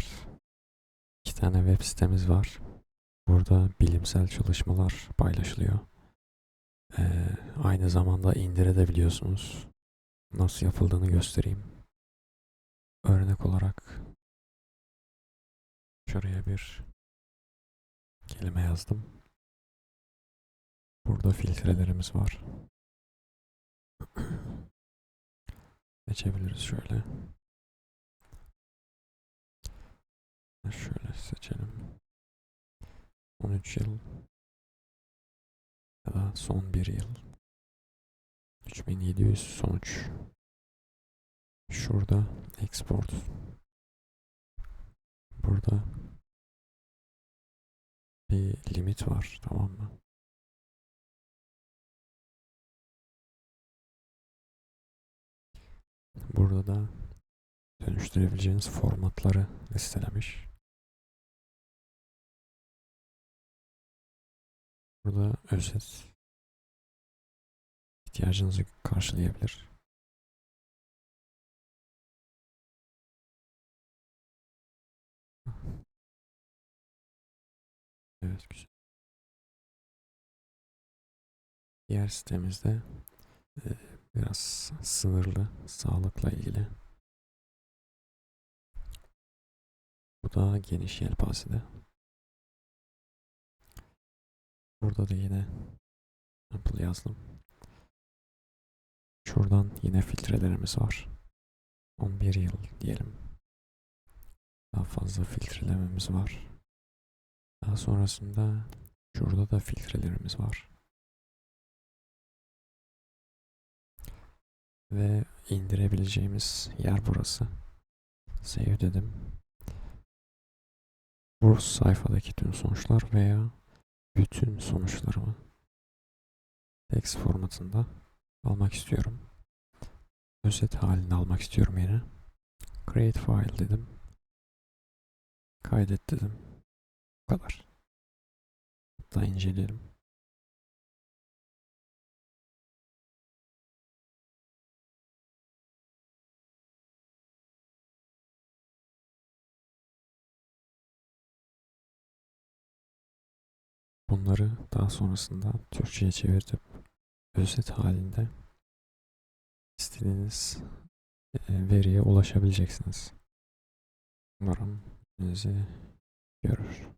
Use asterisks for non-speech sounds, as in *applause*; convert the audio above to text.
Merhabalar. İki tane web sitemiz var. Burada bilimsel çalışmalar paylaşılıyor. Ee, aynı zamanda indirebiliyorsunuz. Nasıl yapıldığını göstereyim. Örnek olarak şuraya bir kelime yazdım. Burada filtrelerimiz var. *clears throat* Seçebiliriz şöyle. Şöyle seçelim. 13 yıl ya da son bir yıl. 3700 sonuç. Şurada export. Burada bir limit var tamam mı? Burada da dönüştürebileceğiniz formatları listelemiş. Burada özet ihtiyacınızı karşılayabilir. Evet güzel. Diğer sitemizde e, biraz sınırlı sağlıkla ilgili. Bu da geniş yelpazede. Burada da yine Apple yazdım. Şuradan yine filtrelerimiz var. 11 yıl diyelim. Daha fazla filtrelememiz var. Daha sonrasında şurada da filtrelerimiz var. Ve indirebileceğimiz yer burası. Save dedim. Bu sayfadaki tüm sonuçlar veya bütün sonuçlarımı text formatında almak istiyorum. Özet halinde almak istiyorum yine. Create file dedim. Kaydet dedim. Bu kadar. Hatta inceleyelim. Bunları daha sonrasında Türkçe'ye çevirtip özet halinde istediğiniz e, veriye ulaşabileceksiniz. Umarım bizi görür.